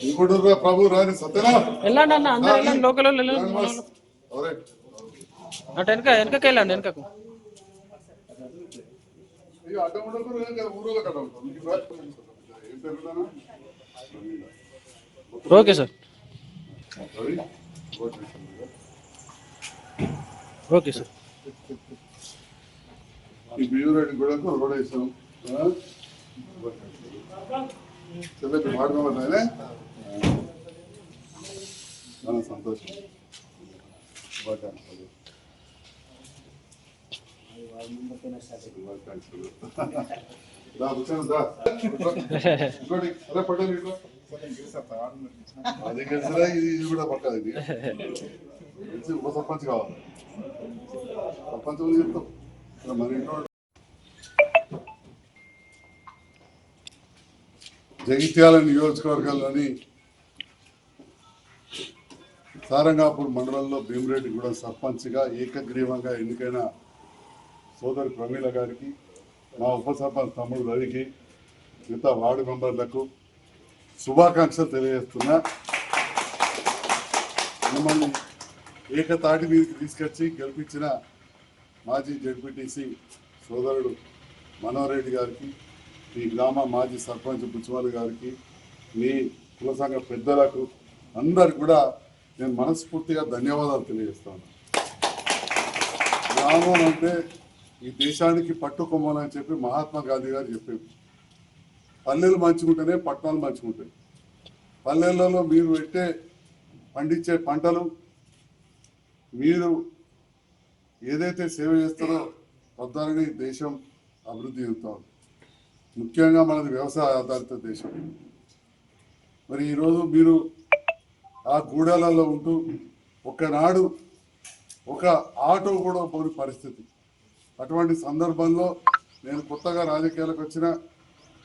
ఇంకోటి ప్రభు రాని సత్యనా వెళ్ళండి అన్న అందరు వెళ్ళండి లోకల్. అటు వెనక వెనకకి వెళ్ళండి వెనకకు? Okay sir? ఓకే. సార్ ఈ బియ్యూరెడ్డి కూడా రోడ్ వేసాం ఆ? చెల్లెకి మాట్లాడుతున్నానే చాలా సంతోషం శుభాకాంక్షలు శుభాకాంక్షలు దా కూర్చోండి, దా. ఇంకోటి అరే పడ్డాను ఇట్లా అది గెలిచినా ఇది కూడా పక్కది ఇది గెలిచి ఉప సర్పంచ్ కావాలి సర్పంచ్ చెప్తాం మన ఇంట్లో జగిత్యాల నియోజకవర్గాల్లోని సారంగాపూర్ మండలంలో భీమిరెడ్డి కూడా సర్పంచ్గా ఏకగ్రీవంగా ఎన్నికైన సోదరి ప్రమీల గారికి మా ఉప సర్పంచ్ తమ్ముడు రవికి మిగతా వార్డు మెంబర్లకు శుభాకాంక్షలు తెలియజేస్తున్నా. మిమ్మల్ని ఏకతాటి మీదకి తీసుకొచ్చి గెలిపించిన మాజీ జడ్పీటీసీ సోదరుడు మనోహరెడ్డి గారికి మీ గ్రామ మాజీ సర్పంచ్ బుచ్చివారి గారికి మీ కుల సంఘ పెద్దలకు అందరు కూడా నేను మనస్ఫూర్తిగా ధన్యవాదాలు తెలియజేస్తాను. గ్రామం అంటే ఈ దేశానికి పట్టుకొమ్మని చెప్పి మహాత్మా గాంధీ గారు చెప్పారు. పల్లెలు మంచుకుంటేనే పట్టణాలు మంచుకుంటాయి. పల్లెలలో మీరు పెట్టే పండించే పంటలు మీరు ఏదైతే సేవ చేస్తారో తద్వారానే ఈ దేశం అభివృద్ధి చెందుతాం ముఖ్యంగా మనది వ్యవసాయ ఆధారిత దేశం. మరి ఈరోజు మీరు ఆ గూడాలలో ఉంటూ ఒకనాడు ఒక ఆటో కూడా పోని పరిస్థితి. అటువంటి సందర్భంలో నేను కొత్తగా రాజకీయాలకు వచ్చిన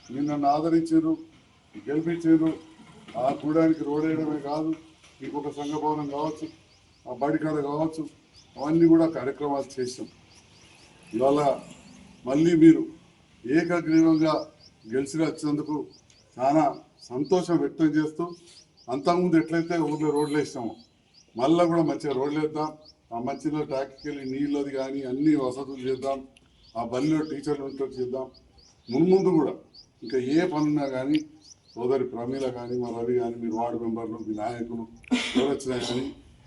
మీరు నన్ను ఆదరించారు గెలిపించారు ఆ గూడానికి రోడ్ వేయడమే కాదు మీకు ఒక సంఘ భవనం కావచ్చు ఆ బడికాడ కావచ్చు అవన్నీ కూడా కార్యక్రమాలు చేసాం ఇవాళ మళ్ళీ మీరు ఏకగ్రీవంగా గెలిచి వచ్చినందుకు చాలా సంతోషం వ్యక్తం చేస్తూ అంతకుముందు ఎట్లయితే ఊర్లో రోడ్లు వేసాము మళ్ళీ కూడా మంచిగా రోడ్లు వేద్దాం. ఆ మంచిలో ట్యాక్కి వెళ్ళి నీళ్ళది కానీ అన్ని వసతులు చేద్దాం. ఆ బలిలో టీచర్లు ఉంటే చేద్దాం. మున్ముందు కూడా ఇంకా ఏ పనున్నా కానీ సోదరి ప్రమీల కానీ మా రవి కానీ మీరు వార్డు మెంబర్లు మీ నాయకులు ఎవరొచ్చినా కానీ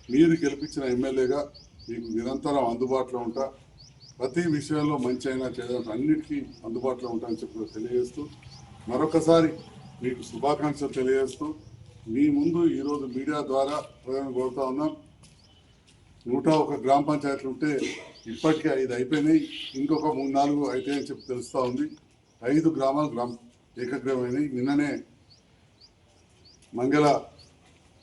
మీరు గెలిపించిన ఎమ్మెల్యేగా మీకు నిరంతరం అందుబాటులో ఉంటా. ప్రతి విషయంలో మంచి అయినా చేయడానికి అన్నిటికీ అందుబాటులో ఉంటాయని చెప్పి తెలియజేస్తూ మరొకసారి మీకు శుభాకాంక్షలు తెలియజేస్తూ మీ ముందు ఈరోజు మీడియా ద్వారా ప్రజలను కోరుతా ఉన్నాం. నూట ఒక గ్రామ పంచాయతీలు ఉంటే ఇప్పటికే ఐదు అయిపోయినాయి. ఇంకొక మూడు నాలుగు అవుతాయని చెప్పి తెలుస్తూ ఉంది. ఐదు గ్రామాలు గ్రామ ఏకగ్రమైనాయి నిన్ననే మంగళ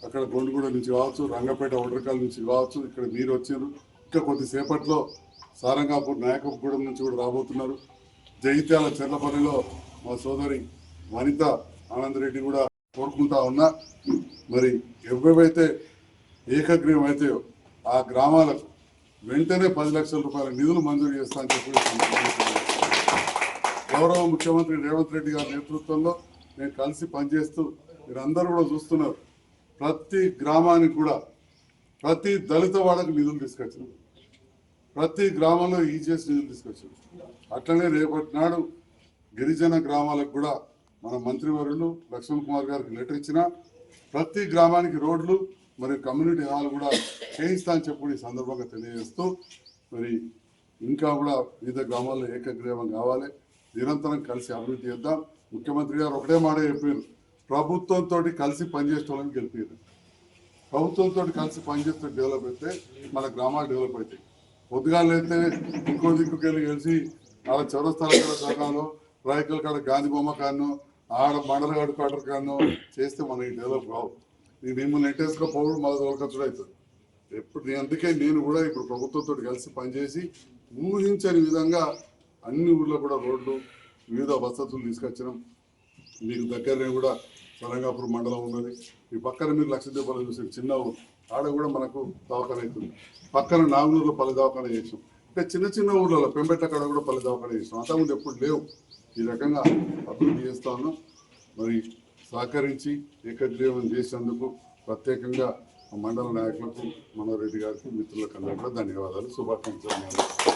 అక్కడ గొండుగూడ నుంచి కావచ్చు రంగపేట ఒడ్రకాల నుంచి కావచ్చు ఇక్కడ మీరు వచ్చారు ఇంకా కొద్దిసేపట్లో సారంగాపూర్ నాయకగూడెం నుంచి కూడా రాబోతున్నారు. జగిత్యాల చెర్లపల్లిలో మా సోదరి వనిత ఆనందరెడ్డి కూడా కోరుకుంటా ఉన్నా మరి ఎవరైతే ఏకగ్రీవం అవుతాయో ఆ గ్రామాలకు వెంటనే పది లక్షల రూపాయల నిధులు మంజూరు చేస్తా అని చెప్పి గౌరవ ముఖ్యమంత్రి రేవంత్ రెడ్డి గారి నేతృత్వంలో నేను కలిసి పనిచేస్తూ మీరందరూ కూడా చూస్తున్నారు ప్రతి గ్రామానికి కూడా ప్రతి దళిత వాడకు నిధులు తీసుకొచ్చాం ప్రతి గ్రామంలో ఈజీఎస్ నిధులు తీసుకొచ్చాం అట్లనే రేపటి నాడు గిరిజన గ్రామాలకు కూడా మన మంత్రివర్యులు లక్ష్మణ్ కుమార్ గారికి లెటర్ ఇచ్చిన ప్రతి గ్రామానికి రోడ్లు మరియు కమ్యూనిటీ హాల్ కూడా చేయిస్తా అని చెప్పి ఈ సందర్భంగా తెలియజేస్తూ మరి ఇంకా కూడా వివిధ గ్రామాల్లో ఏకగ్రీవం కావాలి. నిరంతరం కలిసి అభివృద్ధి చేద్దాం. ముఖ్యమంత్రి గారు ఒకటే మాట చెప్పారు. ప్రభుత్వంతో కలిసి పనిచేసుకోవాలని గెలిపారు ప్రభుత్వంతో కలిసి పనిచేస్తే డెవలప్ అయితే మన గ్రామాలు డెవలప్ అవుతాయి. పొద్దుగాలు అయితే ఇంకో దిక్కుకెళ్ళి కలిసి అలా చౌరస్తాల కాడ సగాలో రాయకల్ కాడ గాంధీ బొమ్మ కాను ఆడ మండలగాడు క్వార్టర్ కానీ చేస్తే మనకి డెవలప్ కావు. ఈ మిమ్మల్ని నెట్టేసుకోపోవడం మళ్ళీ దొరకచ్చుడు అవుతుంది. ఎప్పుడు నేను అందుకే నేను కూడా ఇప్పుడు ప్రభుత్వంతో కలిసి పనిచేసి ఊహించని విధంగా అన్ని ఊర్లో కూడా రోడ్లు వివిధ వసతులు తీసుకొచ్చినాం. మీకు దగ్గరనే కూడా సరంగాపురం మండలం ఉన్నది. ఈ పక్కన మీరు లక్షదీపాలు చూసిన చిన్న ఊరు. ఆడ కూడా మనకు దవాఖాన అవుతుంది. పక్కన నాగునూరులో పల్లె దవాఖాన చేసాం ఇంకా చిన్న చిన్న ఊర్లలో పెంబెట్ట కాడ కూడా పల్లె దవాఖాన చేసాం అంతకుముందు ఎప్పుడు లేవు. ఈ రకంగా అభివృద్ధి చేస్తా ఉన్నాం. మరి సహకరించి ఏకగ్రీవం చేసేందుకు ప్రత్యేకంగా మండల నాయకులకు మనోరెడ్డి గారికి మిత్రులకు అందరికీ ధన్యవాదాలు. శుభాకాంక్షలు.